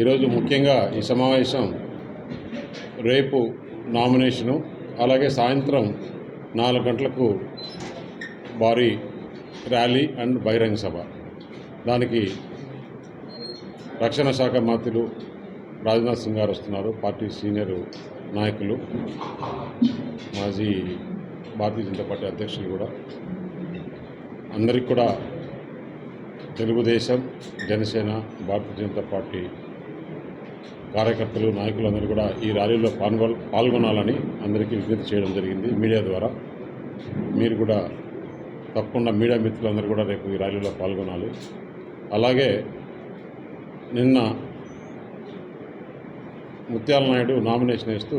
ఈరోజు ముఖ్యంగా ఈ సమావేశం రేపు నామినేషను అలాగే సాయంత్రం నాలుగు గంటలకు భారీ ర్యాలీ అండ్ బహిరంగ సభ. దానికి రక్షణ శాఖ మంత్రులు రాజ్నాథ్ సింగ్ గారు వస్తున్నారు పార్టీ సీనియర్ నాయకులు మాజీ భారతీయ జనతా పార్టీ అధ్యక్షులు కూడా. అందరికి కూడా తెలుగుదేశం జనసేన భారతీయ జనతా పార్టీ కార్యకర్తలు నాయకులు అందరూ కూడా ఈ ర్యాలీలో పాల్గొ పాల్గొనాలని అందరికీ విజ్ఞప్తి చేయడం జరిగింది మీడియా ద్వారా. మీరు కూడా తప్పకుండా మీడియా మిత్రులందరూ కూడా రేపు ఈ ర్యాలీలో పాల్గొనాలి. అలాగే నిన్న ముత్యాల నాయుడు నామినేషన్ వేస్తూ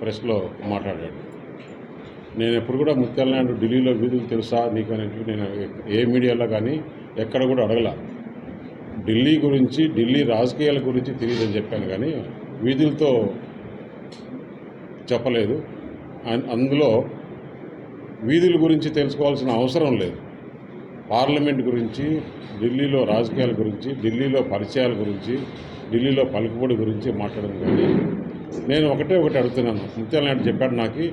ప్రెస్లో మాట్లాడాడు. నేను ఎప్పుడు కూడా ముత్యాల నాయుడు ఢిల్లీలో వీధులు తెలుసా నీకు అనేటువంటి నేను ఏ మీడియాలో కానీ ఎక్కడ కూడా అడగలేదు ఢిల్లీ గురించి ఢిల్లీ రాజకీయాల గురించి తెలియదని చెప్పాను కానీ వీధులతో చెప్పలేదు. అందులో వీధుల గురించి తెలుసుకోవాల్సిన అవసరం లేదు. పార్లమెంట్ గురించి ఢిల్లీలో రాజకీయాల గురించి ఢిల్లీలో పరిచయాల గురించి ఢిల్లీలో పలుకుబడి గురించి మాట్లాడడం కానీ నేను ఒకటే ఒకటి అడుగుతున్నాను. ముత్యాల నాయుడు చెప్పాడు నాకు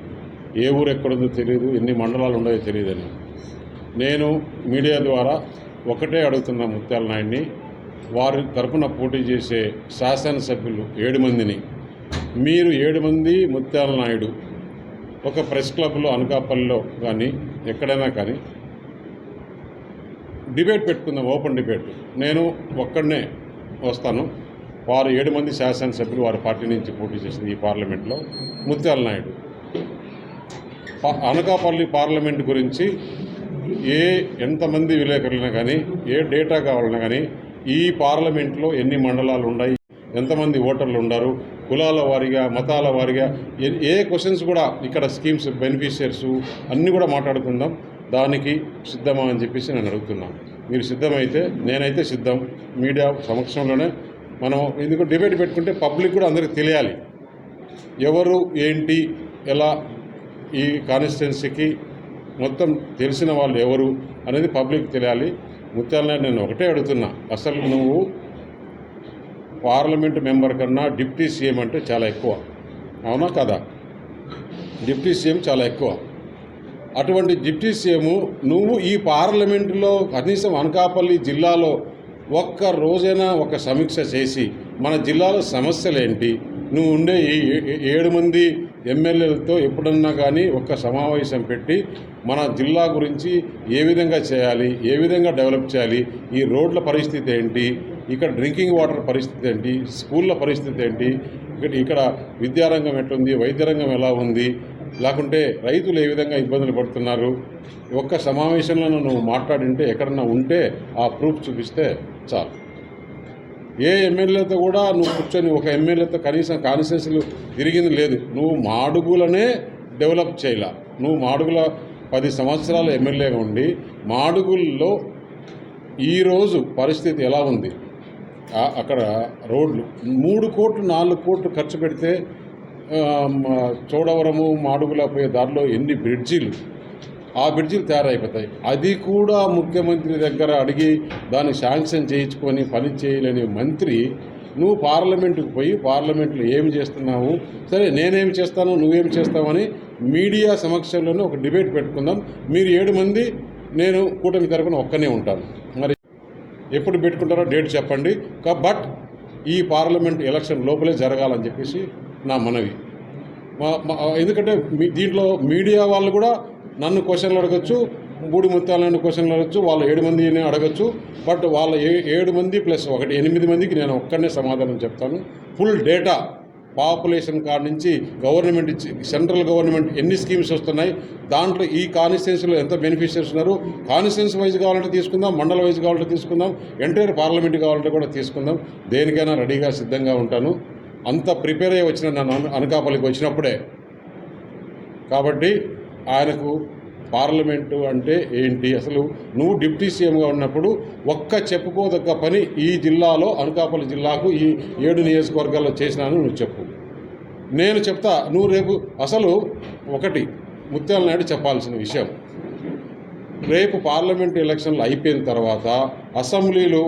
ఏ ఊరు ఎక్కడుందో తెలియదు ఎన్ని మండలాలు ఉన్నాయో తెలియదని నేను మీడియా ద్వారా ఒకటే అడుగుతున్నా ముత్యాల నాయుడిని వారి తరపున పోటీ చేసే శాసనసభ్యులు ఏడు మందిని. మీరు ఏడు మంది ముత్యాల నాయుడు. ఒక ప్రెస్ క్లబ్లో అనకాపల్లిలో కానీ ఎక్కడైనా కానీ. డిబేట్ పెట్టుకుందాం ఓపెన్ డిబేట్. నేను ఒక్కడనే వస్తాను. వారు ఏడు మంది శాసనసభ్యులు వారి పార్టీ నుంచి పోటీ చేసింది ఈ పార్లమెంట్లో ముత్యాల నాయుడు. అనకాపల్లి పార్లమెంట్ గురించి ఏ ఎంతమంది విలేకరులైనా కానీ ఏ డేటా కావాలన్నా కానీ ఈ పార్లమెంట్లో ఎన్ని మండలాలు ఉన్నాయి? ఎంతమంది ఓటర్లు ఉన్నారు? కులాల వారీగా మతాల వారీగా ఏ- ఏ క్వశ్చన్స్ కూడా ఇక్కడ స్కీమ్స్ బెనిఫిషియర్స్ అన్నీ కూడా మాట్లాడుకుందాం. దానికి సిద్ధమా అని చెప్పేసి నేను అడుగుతున్నాను. మీరు సిద్ధమైతే నేనైతే సిద్ధం. మీడియా సమక్షంలోనే మనం ఎందుకు డిబేట్ పెట్టుకుంటే పబ్లిక్ కూడా అందరికీ తెలియాలి. ఎవరు ఏంటి ఎలా ఈ కాన్స్టిట్యున్సీకి మొత్తం తెలిసిన వాళ్ళు ఎవరు అనేది పబ్లిక్ తెలియాలి. ముత్యాలనాయుడు నేను ఒకటే అడుగుతున్నా. అసలు నువ్వు పార్లమెంట్ మెంబర్ కన్నా డిప్యూటీ సీఎం అంటే చాలా ఎక్కువ. అవునా కదా? డిప్యూటీ సీఎం చాలా ఎక్కువ. అటువంటి డిప్యూటీ సీఎం నువ్వు ఈ పార్లమెంటులో కనీసం అనకాపల్లి జిల్లాలో ఒక్క రోజైనా ఒక సమీక్ష చేసి మన జిల్లాలో సమస్యలు ఏంటి నువ్వు ఉండే ఏ- ఏడు మంది ఎమ్మెల్యేలతో ఎప్పుడన్నా కానీ ఒక్క సమావేశం పెట్టి మన జిల్లా గురించి ఏ విధంగా చేయాలి ఏ విధంగా డెవలప్ చేయాలి ఈ రోడ్ల పరిస్థితి ఏంటి ఇక్కడ డ్రింకింగ్ వాటర్ పరిస్థితి ఏంటి స్కూళ్ళ పరిస్థితి ఏంటి ఇక్కడ ఇక్కడ విద్యారంగం ఎట్లుంది వైద్యరంగం ఎలా ఉంది లేకుంటే రైతులు ఏ విధంగా ఇబ్బందులు పడుతున్నారు ఒక్క సమావేశంలో నువ్వు మాట్లాడింటే ఎక్కడన్నా ఉంటే ఆ ప్రూఫ్ చూపిస్తే చాలు. ఏ ఎమ్మెల్యేతో కూడా నువ్వు కూర్చొని ఒక ఎమ్మెల్యేతో కనీసం కాన్స్టిట్యూన్సీలు తిరిగింది లేదు. నువ్వు మాడుగులనే డెవలప్ చేయలే. నువ్వు మాడుగుల పది సంవత్సరాల ఎమ్మెల్యేగా ఉండి మాడుగుల్లో ఈరోజు పరిస్థితి ఎలా ఉంది? అక్కడ రోడ్లు మూడు కోట్లు నాలుగు కోట్లు ఖర్చు పెడితే చోడవరము మాడుగుల పోయే దారిలో ఎన్ని బ్రిడ్జీలు? ఆ బ్రిడ్జీలు తయారైపోతాయి. అది కూడా ముఖ్యమంత్రి దగ్గర అడిగి దాన్ని శాంక్షన్ చేయించుకొని పని చేయలేని మంత్రి నువ్వు పార్లమెంటుకు పోయి పార్లమెంట్లో ఏం చేస్తున్నావు? సరే నేనేం చేస్తాను నువ్వేం చేస్తావని మీడియా సమక్షంలోనే ఒక డిబేట్ పెట్టుకుందాం. మీరు ఏడు మంది నేను కూటమి తరపున ఒక్కనే ఉంటాను. మరి ఎప్పుడు పెట్టుకుంటారో డేట్ చెప్పండి. బట్ ఈ పార్లమెంట్ ఎలక్షన్ లోపలే జరగాలని చెప్పేసి నా మనవి. ఎందుకంటే దీంట్లో మీడియా వాళ్ళు కూడా నన్ను క్వశ్చన్లు అడగచ్చు బూడి ముత్యాలను క్వశ్చన్లు అడగచ్చు వాళ్ళ ఏడు మందిని అడగచ్చు బట్ వాళ్ళ ఏ ఏడు మంది ప్లస్ ఒకటి ఎనిమిది మందికి నేను ఒక్కడనే సమాధానం చెప్తాను. ఫుల్ డేటా పాపులేషన్ కార్డ్ నుంచి గవర్నమెంట్ ఇచ్చి సెంట్రల్ గవర్నమెంట్ ఎన్ని స్కీమ్స్ వస్తున్నాయి దాంట్లో ఈ కాన్స్టిట్యున్సీలో ఎంత బెనిఫిషియర్స్ ఉన్నారు కాన్స్టిట్యున్సీ వైజ్ కావాలంటే తీసుకుందాం మండల వైజ్ కావాలంటే తీసుకుందాం ఎంటైర్ పార్లమెంట్ కావాలంటే కూడా తీసుకుందాం దేనికైనా రెడీగా సిద్ధంగా ఉంటాను. అంత ప్రిపేర్ అయ్యి వచ్చిన నన్ను అనకాపల్లికి వచ్చినప్పుడే. కాబట్టి ఆయనకు పార్లమెంటు అంటే ఏంటి? అసలు నువ్వు డిప్యూటీ సీఎంగా ఉన్నప్పుడు ఒక్క చెప్పుకోదగ్గ పని ఈ జిల్లాలో అనకాపల్లి జిల్లాకు ఈ ఏడు నియోజకవర్గాల్లో చేసినాను నువ్వు చెప్పు. నేను చెప్తా నువ్వు రేపు అసలు ఒకటి ముత్యాల నాయుడు చెప్పాల్సిన విషయం. రేపు పార్లమెంట్ ఎలక్షన్లు అయిపోయిన తర్వాత అసెంబ్లీలు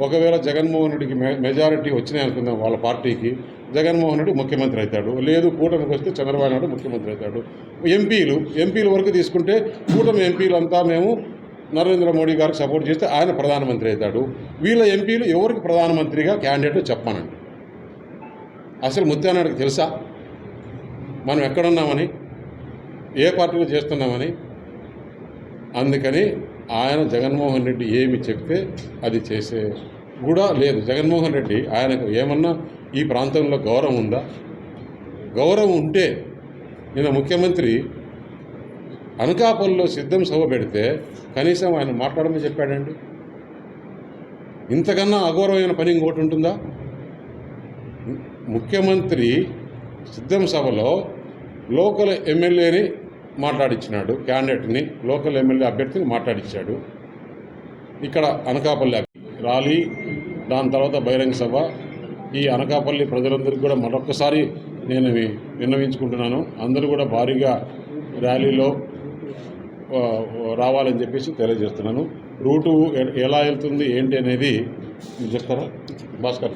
ఒకవేళ జగన్మోహన్ రెడ్డికి మె మెజారిటీ వచ్చినాయి అనుకుందాం వాళ్ళ పార్టీకి జగన్మోహన్ రెడ్డి ముఖ్యమంత్రి అవుతాడు. లేదు కూటమికి వస్తే చంద్రబాబు నాయుడు ముఖ్యమంత్రి అవుతాడు. ఎంపీలు ఎంపీల వరకు తీసుకుంటే కూటమి ఎంపీలు అంతా మేము నరేంద్ర మోడీ గారికి సపోర్ట్ చేస్తే ఆయన ప్రధానమంత్రి అవుతాడు. వీళ్ళ ఎంపీలు ఎవరికి ప్రధానమంత్రిగా క్యాండిడేట్ చెప్పానండి అసలు ముత్యానాయుడికి తెలుసా? మనం ఎక్కడున్నామని? ఏ పార్టీలో చేస్తున్నామని? అందుకని ఆయన జగన్మోహన్ రెడ్డి ఏమి చెప్తే అది చేసే కూడా లేదు. జగన్మోహన్ రెడ్డి ఆయనకు ఏమన్నా ఈ ప్రాంతంలో గౌరవం ఉందా? గౌరవం ఉంటే నిన్న ముఖ్యమంత్రి అనకాపల్లిలో సిద్ధం సభ పెడితే కనీసం ఆయన మాట్లాడమని చెప్పాడండి. ఇంతకన్నా అగౌరవమైన పని ఇంకోటి ఉంటుందా? ముఖ్యమంత్రి సిద్ధం సభలో లోకల్ ఎమ్మెల్యేని మాట్లాడించినాడు క్యాండిడేట్ని లోకల్ ఎమ్మెల్యే అభ్యర్థిని మాట్లాడించాడు ఇక్కడ అనకాపల్లి ర్యాలీ దాని తర్వాత బహిరంగ సభ ఈ అనకాపల్లి ప్రజలందరికీ కూడా మరొకసారి నేను విన్నవించుకుంటున్నాను. అందరూ కూడా భారీగా ర్యాలీలో రావాలని చెప్పేసి తెలియజేస్తున్నాను. రూటు ఎలా వెళ్తుంది ఏంటి అనేది చెప్తారా? భాస్కర్.